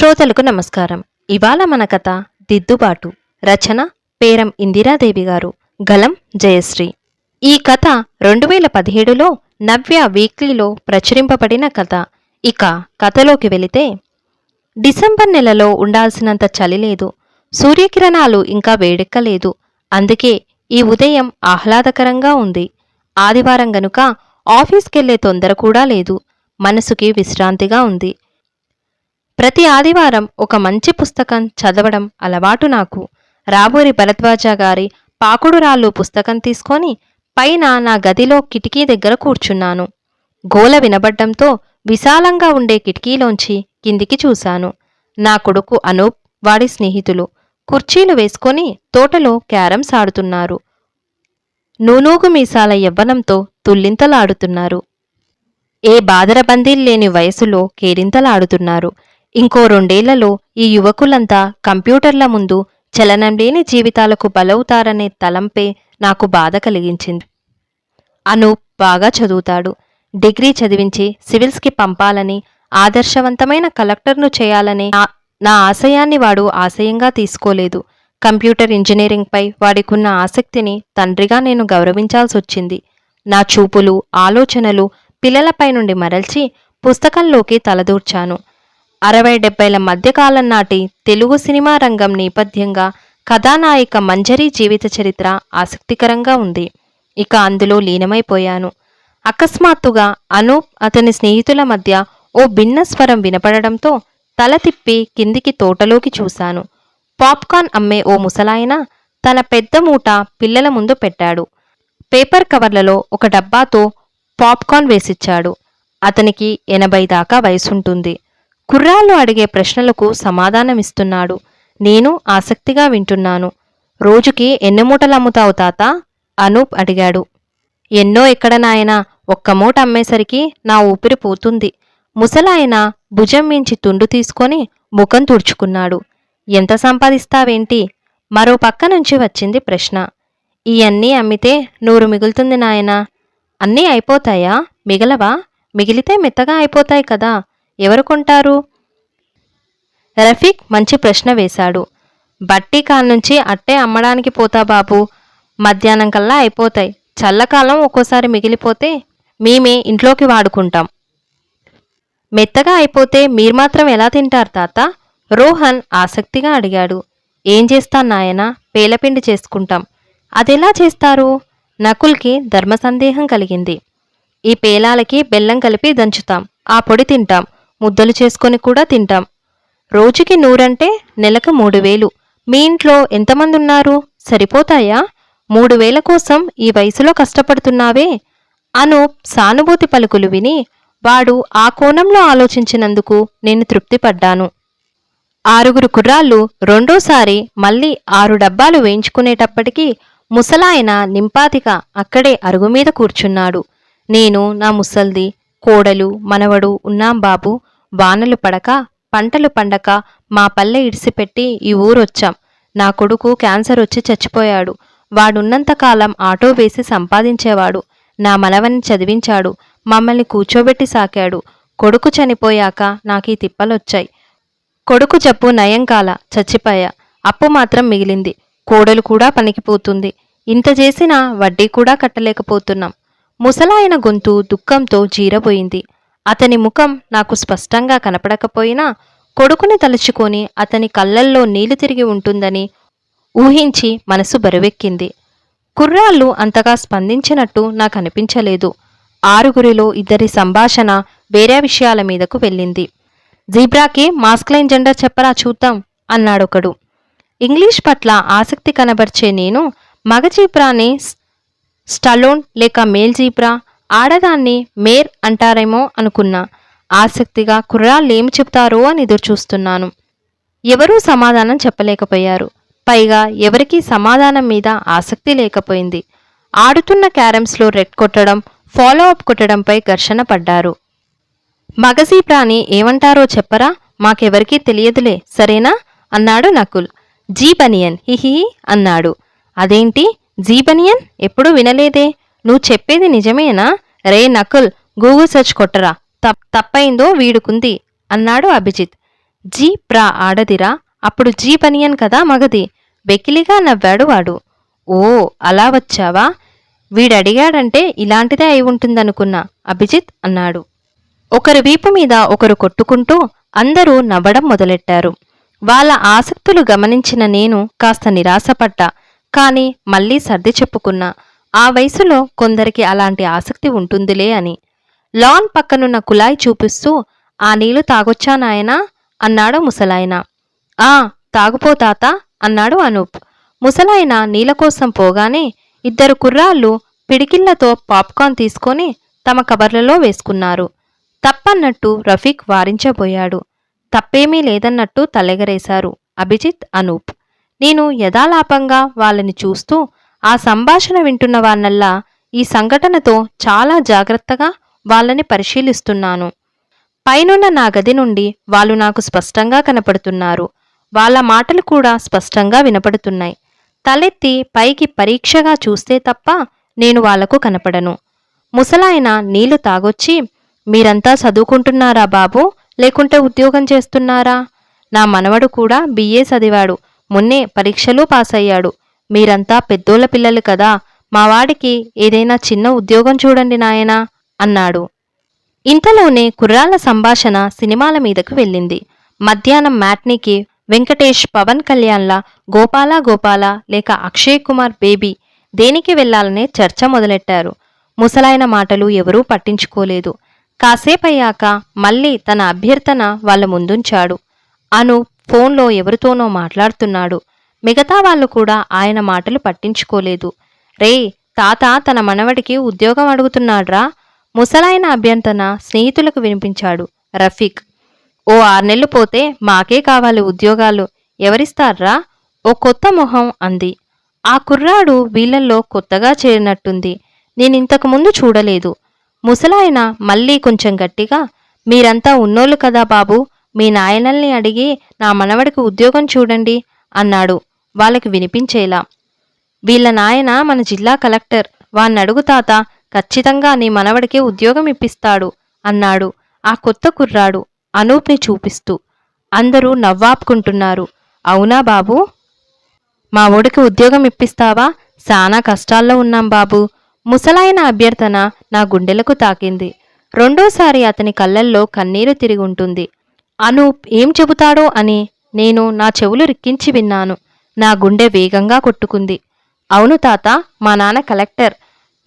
శ్రోతలకు నమస్కారం. ఇవాళ మన కథ దిద్దుబాటు. రచన పేరం ఇందిరాదేవి గారు. గలం జయశ్రీ. ఈ కథ రెండు వేల పదిహేడులో నవ్య వీక్లీలో ప్రచురింపబడిన కథ. ఇక కథలోకి వెళితే డిసెంబర్ నెలలో ఉండాల్సినంత చలి లేదు. సూర్యకిరణాలు ఇంకా వేడెక్కలేదు. అందుకే ఈ ఉదయం ఆహ్లాదకరంగా ఉంది. ఆదివారం గనుక ఆఫీస్కెళ్ళే తొందర కూడా లేదు. మనసుకి విశ్రాంతిగా ఉంది. ప్రతి ఆదివారం ఒక మంచి పుస్తకం చదవడం అలవాటు నాకు. రాబోరి భరద్వాజ గారి పాకుడురాళ్ళు పుస్తకం తీసుకొని పైన నా గదిలో కిటికీ దగ్గర కూర్చున్నాను. గోల వినబడ్డంతో విశాలంగా ఉండే కిటికీలోంచి కిందికి చూశాను. నా కొడుకు అనూప్ వాడి స్నేహితులు కుర్చీలు వేసుకొని తోటలో క్యారమ్స్ ఆడుతున్నారు నూనూగు మీసాల యవ్వనంతో తుల్లింతలాడుతున్నారు. ఏ బాదరబందీలు లేని వయసులో కేరింతలాడుతున్నారు. ఇంకో రెండేళ్ళలో ఈ యువకులంతా కంప్యూటర్ల ముందు చలనం లేని జీవితాలకు బలవుతారనే తలంపే నాకు బాధ కలిగించింది. అనూప్ బాగా చదువుతాడు. డిగ్రీ చదివించి సివిల్స్కి పంపాలని ఆదర్శవంతమైన కలెక్టర్ను చేయాలని నా- నా ఆశయాన్ని వాడు ఆశయంగా తీసుకోలేదు. కంప్యూటర్ ఇంజనీరింగ్పై వాడికున్న ఆసక్తిని తండ్రిగా నేను గౌరవించాల్సొచ్చింది. నా చూపులు ఆలోచనలు పిల్లలపై నుండి మరల్చి పుస్తకంలోకి తలదూర్చాను. అరవై డెబ్బైల మధ్యకాలం నాటి తెలుగు సినిమా రంగం నేపథ్యంగా కథానాయిక మంజరి జీవిత చరిత్ర ఆసక్తికరంగా ఉంది. ఇక అందులో లీనమైపోయాను. అకస్మాత్తుగా అనూప్ అతని స్నేహితుల మధ్య ఓ భిన్న స్వరం వినపడడంతో తల తిప్పి కిందికి తోటలోకి చూశాను. పాప్కార్న్ అమ్మే ఓ ముసలాయన తన పెద్ద మూట పిల్లల ముందు పెట్టాడు. పేపర్ కవర్లలో ఒక డబ్బాతో పాప్కార్న్ వేసిచ్చాడు. అతనికి ఎనభై దాకా వయసుంటుంది. కుర్రాళ్ళు అడిగే ప్రశ్నలకు సమాధానమిస్తున్నాడు. నేను ఆసక్తిగా వింటున్నాను. రోజుకి ఎన్ని మూటలు అమ్ముతావు తాత? అనూప్ అడిగాడు. ఎన్నో ఎక్కడ నాయనా ఒక్క మూట అమ్మేసరికి నా ఊపిరి పోతుంది. ముసలాయన భుజం మించి తుండు తీసుకొని ముఖం తుడుచుకున్నాడు. ఎంత సంపాదిస్తావేంటి? మరో పక్క నుంచి వచ్చింది ప్రశ్న. ఇవన్నీ అమ్మితే నూరు మిగులుతుంది నాయనా. అన్నీ అయిపోతాయా? మిగలవా? మిగిలితే మెత్తగా అయిపోతాయి కదా. ఎవరు కొంటారు? రఫీక్ మంచి ప్రశ్న వేశాడు. బట్టి నుంచి అట్టే అమ్మడానికి పోతా బాబు. మధ్యాహ్నం కల్లా అయిపోతాయి. చల్లకాలం ఒక్కోసారి మిగిలిపోతే మేమే ఇంట్లోకి వాడుకుంటాం. మెత్తగా అయిపోతే మీరు మాత్రం ఎలా తింటారు తాత? రోహన్ ఆసక్తిగా అడిగాడు. ఏం చేస్తాను నాయనా? పేలపిండి చేసుకుంటాం. అదెలా చేస్తారు? నకుల్కి ధర్మ సందేహం కలిగింది. ఈ పేలాలకి బెల్లం కలిపి దంచుతాం. ఆ పొడి తింటాం. ముద్దలు చేసుకొని కూడా తింటాం. రోజుకి నూరంటే నెలకు మూడు వేలు. మీ ఇంట్లో ఎంతమంది ఉన్నారు? సరిపోతాయా? మూడు వేల కోసం ఈ వయసులో కష్టపడుతున్నావే? అను సానుభూతి పలుకులు విని వాడు ఆ కోణంలో ఆలోచించినందుకు నేను తృప్తిపడ్డాను. ఆరుగురు కుర్రాళ్ళు రెండోసారి మళ్ళీ ఆరు డబ్బాలు వేయించుకునేటప్పటికీ ముసలాయన నింపాతిగా అక్కడే అరుగు మీద కూర్చున్నాడు. నేను నా ముసల్ది కోడలు మనవడు ఉన్నాం బాబు వానలు పడక పంటలు పండక మా పల్లె ఇడిసిపెట్టి ఈ ఊరొచ్చాం. నా కొడుకు క్యాన్సర్ వచ్చి చచ్చిపోయాడు వాడున్నంతకాలం ఆటో వేసి సంపాదించేవాడు. నా మలవని చదివించాడు. మమ్మల్ని కూర్చోబెట్టి సాకాడు. కొడుకు చనిపోయాక నాకీ తిప్పలొచ్చాయి. కొడుకు జబ్బు నయం కాల చచ్చిపోయా. అప్పు మాత్రం మిగిలింది. కోడలు కూడా పనికిపోతుంది. ఇంత చేసినా వడ్డీ కూడా కట్టలేకపోతున్నాం. ముసలాయన గొంతు దుఃఖంతో జీరబోయింది. అతని ముఖం నాకు స్పష్టంగా కనపడకపోయినా కొడుకుని తలుచుకొని అతని కళ్ళల్లో నీళ్ళు తిరిగి ఉంటుందని ఊహించి మనసు బరువెక్కింది. కుర్రాళ్ళు అంతగా స్పందించినట్టు నాకు అనిపించలేదు ఆరుగురిలో ఇద్దరి సంభాషణ వేరే విషయాల మీదకు వెళ్ళింది. జీబ్రాకి మాస్క్లైన్ జెండర్ చెప్పరా చూద్దాం అన్నాడొకడు. ఇంగ్లీష్ పట్ల ఆసక్తి కనబర్చే నేను మగ జీబ్రాని స్టలోన్ లేక మేల్ జీబ్రా ఆడదాన్ని మేర్ అంటారేమో అనుకున్నా. ఆసక్తిగా కుర్రాళ్ళేం చెప్తారో అని ఎదురుచూస్తున్నాను. ఎవరూ సమాధానం చెప్పలేకపోయారు. పైగా ఎవరికీ సమాధానం మీద ఆసక్తి లేకపోయింది. ఆడుతున్న క్యారమ్స్లో రెడ్ కొట్టడం ఫాలో అప్ కొట్టడంపై ఘర్షణ పడ్డారు. మగజీ ప్రాణి ఏమంటారో చెప్పరా? మాకెవరికీ తెలియదులే సరేనా? అన్నాడు నకుల్. జీ బనియన్ హిహి అన్నాడు. అదేంటి? జీ బనియన్ ఎప్పుడూ వినలేదే? నువ్వు చెప్పేది నిజమేనా? రే నకుల్ గూగుల్ సెర్చ్ కొట్టరా. తప్ తప్పైందో వీడుకుంది అన్నాడు అభిజిత్. జీ ప్రా ఆడదిరా. అప్పుడు జీ పనియన్ కదా మగది. వెకిలిగా నవ్వాడు వాడు. ఓ అలా వచ్చావా? వీడడిగాడంటే ఇలాంటిదే అయి ఉంటుందనుకున్నా అభిజిత్ అన్నాడు. ఒకరి వీపు మీద ఒకరు కొట్టుకుంటూ అందరూ నవ్వడం మొదలెట్టారు. వాళ్ళ ఆసక్తులు గమనించిన నేను కాస్త నిరాశపడ్డా కాని మళ్ళీ సర్ది చెప్పుకున్నా ఆ వయసులో కొందరికి అలాంటి ఆసక్తి ఉంటుందిలే అని. లాన్ పక్కనున్న కులాయి చూపిస్తూ ఆ నీళ్ళు తాగొచ్చా నాయనా? అన్నాడు ముసలాయన. ఆ తాగుపో తాత అన్నాడు అనూప్. ముసలాయన నీళ్ళ కోసం పోగానే ఇద్దరు కుర్రాళ్ళు పిడికిళ్ళతో పాప్కార్న్ తీసుకొని తమ కవర్లలో వేసుకున్నారు. తప్పన్నట్టు రఫీక్ వారించబోయాడు. తప్పేమీ లేదన్నట్టు తలెగరేశారు అభిజిత్ అనూప్. నేను యథాలాపంగా వాళ్ళని చూస్తూ ఆ సంభాషణ వింటున్న వాళ్ళల్లా ఈ సంఘటనతో చాలా జాగ్రత్తగా వాళ్ళని పరిశీలిస్తున్నాను. పైనున్న నా గది నుండి వాళ్ళు నాకు స్పష్టంగా కనపడుతున్నారు. వాళ్ళ మాటలు కూడా స్పష్టంగా వినపడుతున్నాయి. తలెత్తి పైకి పరీక్షగా చూస్తే తప్ప నేను వాళ్ళకు కనపడను. ముసలాయన నీళ్ళు తాగొచ్చి మీరంతా చదువుకుంటున్నారా బాబు? లేకుంటే ఉద్యోగం చేస్తున్నారా? నా మనవడు కూడా బిఏ చదివాడు. మొన్నే పరీక్షలు పాస్ అయ్యాడు మీరంతా పెద్దోళ్ళ పిల్లలు కదా మావాడికి ఏదైనా చిన్న ఉద్యోగం చూడండి నాయనా అన్నాడు. ఇంతలోనే కుర్రాళ్ళ సంభాషణ సినిమాల మీదకు వెళ్ళింది. మధ్యాహ్నం మ్యాట్నీకి వెంకటేష్ పవన్ కళ్యాణ్ల గోపాల గోపాల లేక అక్షయ్ కుమార్ బేబీ దేనికి వెళ్ళాలనే చర్చ మొదలెట్టారు. ముసలాయన మాటలు ఎవరూ పట్టించుకోలేదు. కాసేపయ్యాక మళ్ళీ తన అభ్యర్థన వాళ్ళ ముందుంచాడు. అను ఫోన్లో ఎవరితోనో మాట్లాడుతున్నాడు. మిగతా వాళ్ళు కూడా ఆయన మాటలు పట్టించుకోలేదు. రే తాత తన మనవడికి ఉద్యోగం అడుగుతున్నాడ్రా. ముసలాయన అభ్యర్థన స్నేహితులకు వినిపించాడు రఫీక్. ఓ ఆరు నెలలు పోతే మాకే కావాలి ఉద్యోగాలు. ఎవరిస్తార్రా ఓ కొత్త మొహం అంది. ఆ కుర్రాడు వీళ్ళల్లో కొత్తగా చేరినట్టుంది. నేనింతకు ముందు చూడలేదు. ముసలాయన మళ్ళీ కొంచెం గట్టిగా మీరంతా ఉన్నోళ్ళు కదా బాబు. మీ నాయనల్ని అడిగి నా మనవడికి ఉద్యోగం చూడండి అన్నాడు. వాళ్ళకి వినిపించేలా. వీళ్ళ నాయన మన జిల్లా కలెక్టర్. వాణ్ణడుగు తాత ఖచ్చితంగా నీ మనవడికి ఉద్యోగం ఇప్పిస్తాడు అన్నాడు ఆ కొత్త కుర్రాడు అనూప్ని చూపిస్తూ. అందరూ నవ్వాపుకుంటున్నారు. అవునా బాబూ? మా ఒడికి ఉద్యోగం ఇప్పిస్తావా? సానా కష్టాల్లో ఉన్నాం బాబు. ముసలాయన అభ్యర్థన నా గుండెలకు తాకింది. రెండోసారి అతని కళ్ళల్లో కన్నీరు తిరిగి ఉంటుంది. అనూప్ ఏం చెబుతాడో అని నేను నా చెవులు రిక్కించి విన్నాను. నా గుండె వేగంగా కొట్టుకుంది. అవును తాత మా నాన్న కలెక్టర్.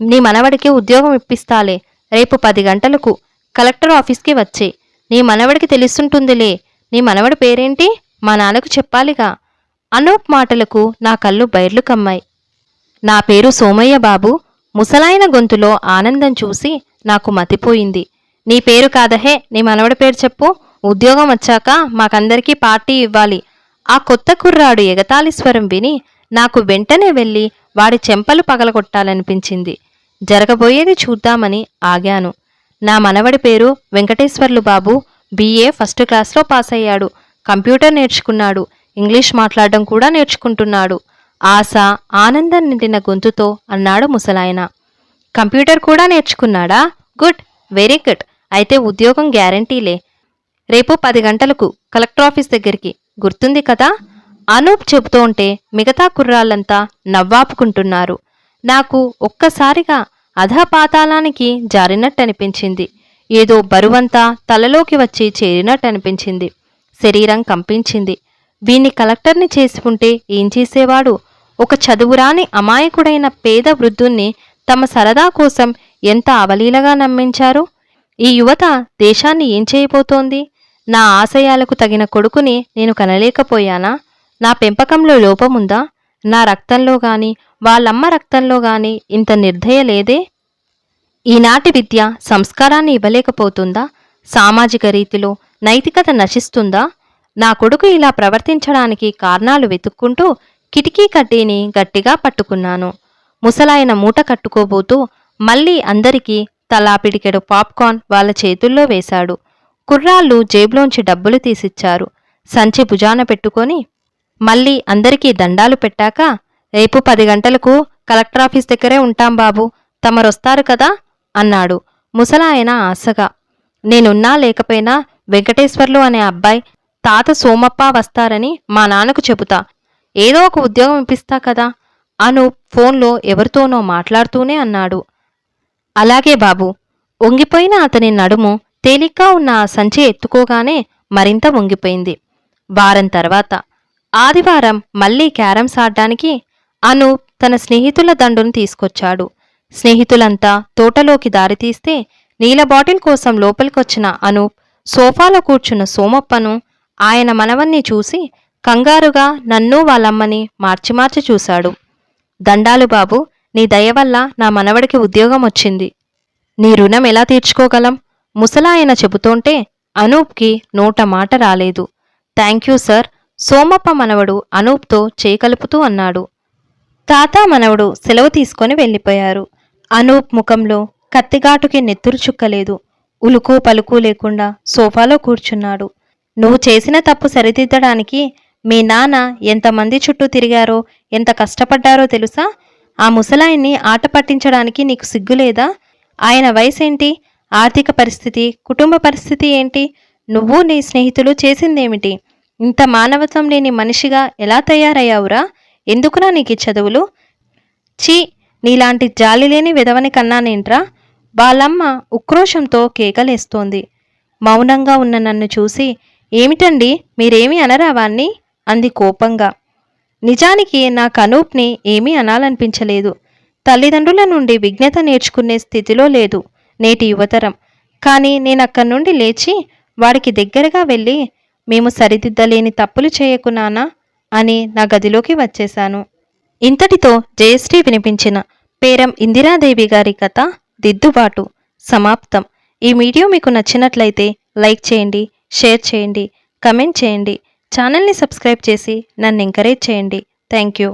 నీ మనవడికి ఉద్యోగం ఇప్పిస్తాలే. రేపు పది గంటలకు కలెక్టర్ ఆఫీస్కి వచ్చే. నీ మనవడికి తెలుస్తుంటుందిలే. నీ మనవడి పేరేంటి? మా నాన్నకు చెప్పాలిగా. అనూప్ మాటలకు నా కళ్ళు బైర్లు కమ్మాయి. నా పేరు సోమయ్య బాబు. ముసలాయన గొంతులో ఆనందం చూసి నాకు మతిపోయింది. నీ పేరు కాదహే నీ మనవడి పేరు చెప్పు. ఉద్యోగం వచ్చాక మాకందరికీ పార్టీ ఇవ్వాలి. ఆ కొత్త కుర్రాడు ఎగతాళి స్వరం విని నాకు వెంటనే వెళ్ళి వాడి చెంపలు పగలగొట్టాలనిపించింది. జరగబోయేది చూద్దామని ఆగాను. నా మనవడి పేరు వెంకటేశ్వర్లు బాబు. బీఏ ఫస్ట్ క్లాస్లో పాస్ అయ్యాడు కంప్యూటర్ నేర్చుకున్నాడు. ఇంగ్లీష్ మాట్లాడడం కూడా నేర్చుకుంటున్నాడు. ఆశ ఆనందం నిండిన గొంతుతో అన్నాడు ముసలాయన. కంప్యూటర్ కూడా నేర్చుకున్నాడా? Good very good. అయితే ఉద్యోగం గ్యారంటీలే. రేపు పది గంటలకు కలెక్టర్ ఆఫీస్ దగ్గరికి. గుర్తుంది కదా? అనూప్ చెబుతూ ఉంటే మిగతా కుర్రాళ్ళంతా నవ్వాపుకుంటున్నారు. నాకు ఒక్కసారిగా అధపాతాళానికి జారినట్టనిపించింది. ఏదో బరువంతా తలలోకి వచ్చి చేరినట్టనిపించింది. శరీరం కంపించింది. వీణ్ణి కలెక్టర్ని చేసుకుంటే ఏం చేసేవాడు? ఒక చదువురాని అమాయకుడైన పేద వృద్ధుణ్ణి తమ సరదా కోసం ఎంత అవలీలగా నమ్మించారు? ఈ యువత దేశాన్ని ఏం చేయబోతోంది? నా ఆశయాలకు తగిన కొడుకుని నేను కనలేకపోయానా? నా పెంపకంలో లోపముందా? నా రక్తంలో గాని వాళ్ళమ్మ రక్తంలో గాని ఇంత నిర్దయ లేదే? ఈనాటి విద్య సంస్కారాన్ని ఇవ్వలేకపోతుందా? సామాజిక రీతిలో నైతికత నశిస్తుందా? నా కొడుకు ఇలా ప్రవర్తించడానికి కారణాలు వెతుక్కుంటూ కిటికీ కడ్డీని గట్టిగా పట్టుకున్నాను. ముసలాయన మూట కట్టుకోబోతూ మళ్ళీ అందరికీ తలా పిడికెడు పాప్కార్న్ వాళ్ళ చేతుల్లో వేశాడు. కుర్రాళ్ళు జేబులోంచి డబ్బులు తీసిచ్చారు. సంచి భుజాన పెట్టుకొని మళ్ళీ అందరికీ దండాలు పెట్టాక రేపు పది గంటలకు కలెక్టర్ ఆఫీస్ దగ్గరే ఉంటాం బాబు తమరొస్తారు కదా? అన్నాడు. ముసలాయన ఆశగా. నేనున్నా లేకపోయినా వెంకటేశ్వర్లు అనే అబ్బాయి తాత సోమప్ప వస్తారని మా నాన్నకు చెబుతా. ఏదో ఒక ఉద్యోగం ఇప్పిస్తా కదా? అను ఫోన్లో ఎవరితోనో మాట్లాడుతూనే అన్నాడు. అలాగే బాబు ఒంగిపోయిన అతని నడుము తేలిగ్గా ఉన్న ఆ సంచి ఎత్తుకోగానే మరింత వంగిపోయింది. వారం తర్వాత ఆదివారం మళ్ళీ క్యారమ్స్ ఆడ్డానికి అను తన స్నేహితుల దండును తీసుకొచ్చాడు. స్నేహితులంతా తోటలోకి దారితీస్తే నీల బాటిల్ కోసం లోపలికొచ్చిన అనూప్ సోఫాలో కూర్చున్న సోమప్పను ఆయన మనవన్ని చూసి కంగారుగా నన్ను వాళ్ళమ్మని మార్చి మార్చి చూశాడు. దండాలు బాబు నీ దయ వల్ల నా మనవడికి ఉద్యోగం వచ్చింది. నీ రుణం ఎలా తీర్చుకోగలం? ముసలాయన చెబుతోంటే అనూప్కి నోట మాట రాలేదు. Thank you sir. సోమప్ప మనవడు అనూప్తో చేకలుపుతూ అన్నాడు. తాత మనవడు సెలవు తీసుకొని వెళ్ళిపోయారు. అనూప్ ముఖంలో కత్తిగాటుకి నెత్తురు చుక్కలేదు. ఉలుకు పలుకు లేకుండా సోఫాలో కూర్చున్నాడు. నువ్వు చేసిన తప్పు సరిదిద్దడానికి మీ నాన్న ఎంతమంది చుట్టూ తిరిగారో ఎంత కష్టపడ్డారో తెలుసా? ఆ ముసలాయిని ఆట పట్టించడానికి నీకు సిగ్గులేదా? ఆయన వయసేంటి? ఆర్థిక పరిస్థితి కుటుంబ పరిస్థితి ఏంటి? నువ్వు నీ స్నేహితులు చేసిందేమిటి? ఇంత మానవత్వం లేని మనిషిగా ఎలా తయారయ్యావురా? ఎందుకురా నీకు చదువులు? చీ నీలాంటి జాలి లేని విధవని కన్నానేంట్రా వాళ్ళమ్మ ఉక్రోషంతో కేకలేస్తోంది. మౌనంగా ఉన్న నన్ను చూసి ఏమిటండి? మీరేమి అనరా వాణ్ణి? అంది కోపంగా. నిజానికి నా కనూప్ని ఏమీ అనాలనిపించలేదు. తల్లిదండ్రుల నుండి విజ్ఞత నేర్చుకునే స్థితిలో లేదు. నేటి యువతరం. కానీ నేను అక్కడి నుండి లేచి వాడికి దగ్గరగా వెళ్ళి మేము సరిదిద్దలేని తప్పులు చేయకు నానా అని నా గదిలోకి వచ్చేశాను. ఇంతటితో జయశ్రీ వినిపించిన పేరం ఇందిరాదేవి గారి కథ దిద్దుబాటు సమాప్తం. ఈ వీడియో మీకు నచ్చినట్లయితే లైక్ చేయండి షేర్ చేయండి కమెంట్ చేయండి ఛానల్ని సబ్స్క్రైబ్ చేసి నన్ను ఎంకరేజ్ చేయండి. Thank you.